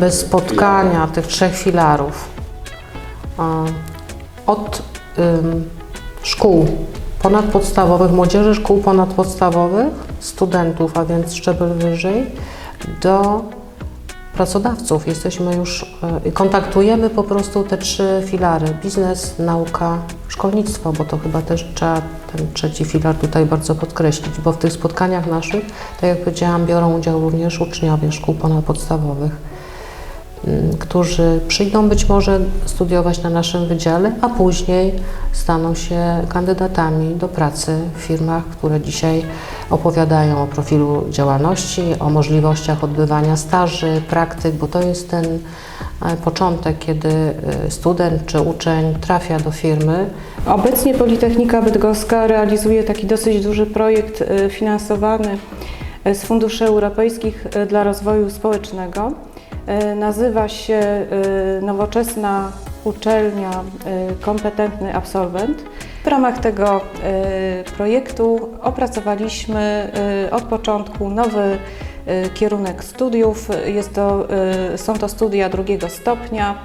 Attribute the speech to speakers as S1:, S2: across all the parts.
S1: bez spotkania tych trzech filarów e, od szkół ponadpodstawowych, młodzieży szkół ponadpodstawowych, studentów, a więc szczebel wyżej, do pracodawców. Jesteśmy już e, kontaktujemy po prostu te trzy filary: biznes, nauka, szkolnictwo, bo to chyba też trzeba ten trzeci filar tutaj bardzo podkreślić, bo w tych spotkaniach naszych, tak jak powiedziałam, biorą udział również uczniowie szkół ponadpodstawowych którzy przyjdą być może studiować na naszym wydziale, a później staną się kandydatami do pracy w firmach, które dzisiaj opowiadają o profilu działalności, o możliwościach odbywania staży, praktyk, bo to jest ten e, początek, kiedy e, student czy uczeń trafia do firmy,
S2: Obecnie Politechnika Bydgoska realizuje taki dosyć duży projekt e, finansowany z funduszy europejskich dla rozwoju społecznego. E, Nazywa się e, Nowoczesna Uczelnia e, Kompetentny Absolwent. W ramach tego projektu opracowaliśmy od początku nowy kierunek studiów. Jest to, są to studia drugiego stopnia.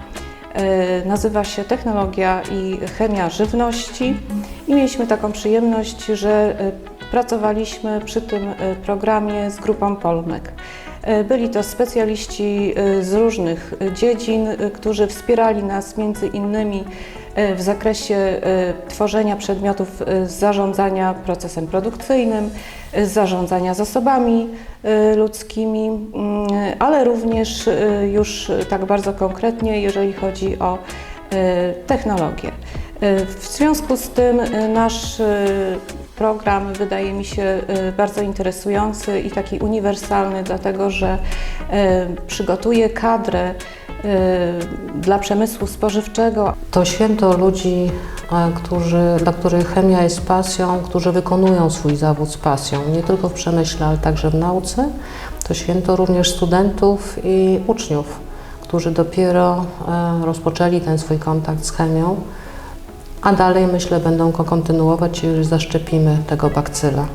S2: Nazywa się Technologia i Chemia Żywności i mieliśmy taką przyjemność, że pracowaliśmy przy tym programie z grupą Polmek. E, Byli to specjaliści e, z różnych e, dziedzin, którzy wspierali nas między innymi w zakresie tworzenia przedmiotów zarządzania procesem produkcyjnym, zarządzania zasobami ludzkimi, mm, ale również już tak bardzo konkretnie, jeżeli chodzi o technologię. W związku z tym nasz program wydaje mi się e, bardzo interesujący i taki uniwersalny, dlatego że e, przygotuje kadrę e, dla przemysłu spożywczego,
S1: To święto ludzi, e, którzy, dla których chemia jest pasją, którzy wykonują swój zawód z pasją, nie tylko w przemyśle, ale także w nauce. To święto również studentów i uczniów, którzy dopiero e, rozpoczęli ten swój kontakt z chemią, a dalej myślę będą go kontynuować, jeżeli zaszczepimy tego bakcyla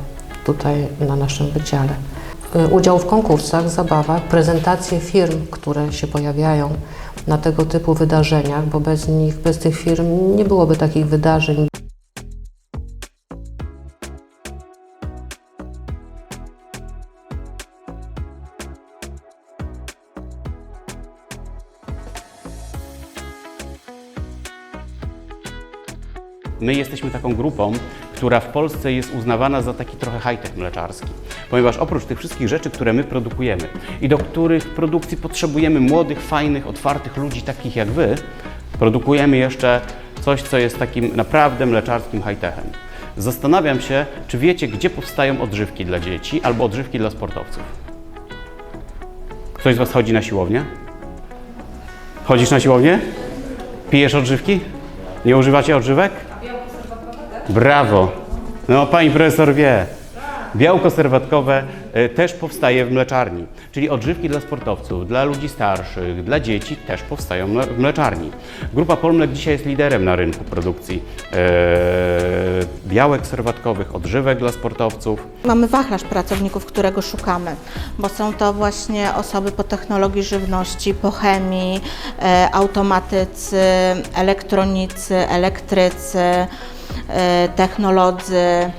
S1: tutaj na naszym wydziale. Y, Udział w konkursach, zabawach, prezentacje firm, które się pojawiają na tego typu wydarzeniach, bo bez nich, bez tych firm nie byłoby takich wydarzeń.
S3: My jesteśmy taką grupą, która w Polsce jest uznawana za taki trochę high-tech mleczarski, ponieważ oprócz tych wszystkich rzeczy, które my produkujemy i do których produkcji potrzebujemy młodych, fajnych, otwartych ludzi takich jak Wy, produkujemy jeszcze coś, co jest takim naprawdę mleczarskim high-techem. Zastanawiam się, czy wiecie, gdzie powstają odżywki dla dzieci albo odżywki dla sportowców. Ktoś z Was chodzi na siłownię? Chodzisz na siłownię? Pijesz odżywki? Nie używacie odżywek? Brawo! No, pani profesor wie. Białko serwatkowe y, też powstaje w mleczarni, czyli odżywki dla sportowców, dla ludzi starszych, dla dzieci też powstają w mleczarni. Grupa Polmlek dzisiaj jest liderem na rynku produkcji e, białek serwatkowych, odżywek dla sportowców.
S4: Mamy wachlarz pracowników, którego szukamy, bo są to właśnie osoby po technologii żywności, po chemii, e, automatycy, elektronicy, elektrycy, technolodzy.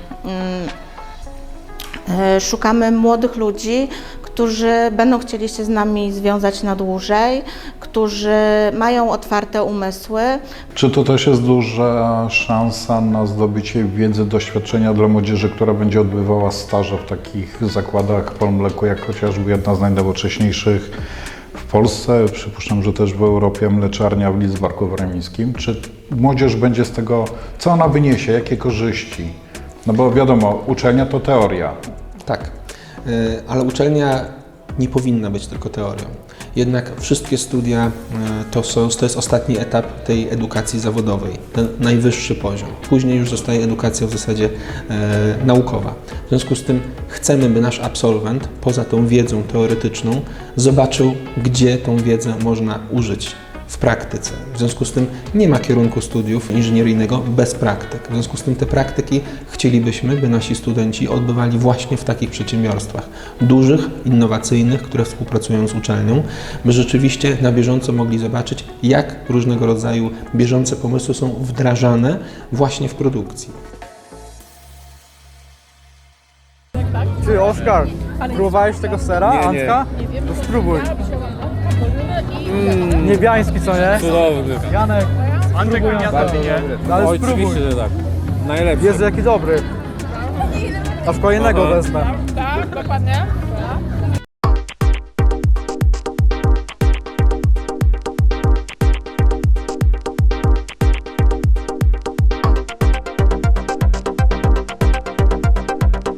S4: E, Szukamy młodych ludzi, którzy będą chcieli się z nami związać na dłużej, którzy mają otwarte umysły,
S5: Czy to też jest duża szansa na zdobycie wiedzy, doświadczenia dla młodzieży, która będzie odbywała staże w takich zakładach Polmleku, jak chociażby jedna z najnowocześniejszych w Polsce, przypuszczam, że też w Europie, mleczarnia w Lidzbarku Warmińskim. Czy młodzież będzie z tego, co ona wyniesie, jakie korzyści? No bo wiadomo, uczelnia to teoria,
S6: Tak, Y, ale uczelnia nie powinna być tylko teorią. Jednak wszystkie studia y, to, są, to jest ostatni etap tej edukacji zawodowej, ten najwyższy poziom. Później już zostaje edukacja w zasadzie e, naukowa. W związku z tym chcemy, by nasz absolwent poza tą wiedzą teoretyczną zobaczył, gdzie tą wiedzę można użyć w praktyce. W związku z tym nie ma kierunku studiów inżynieryjnego bez praktyk. W związku z tym te praktyki chcielibyśmy, by nasi studenci odbywali właśnie w takich przedsiębiorstwach dużych, innowacyjnych, które współpracują z uczelnią, by rzeczywiście na bieżąco mogli zobaczyć, jak różnego rodzaju bieżące pomysły są wdrażane właśnie w produkcji.
S7: Ty, Oskar, próbowałeś tego sera, Antka? To spróbuj. Niebiański, co nie?
S8: Cudowny.
S7: Janek, spróbuj Antka. No, ale spróbuj.
S8: Oczywiście, że tak. Najlepszy.
S7: Jezu, jaki dobry. Aż kolejnego wezmę.
S9: Tak, dokładnie.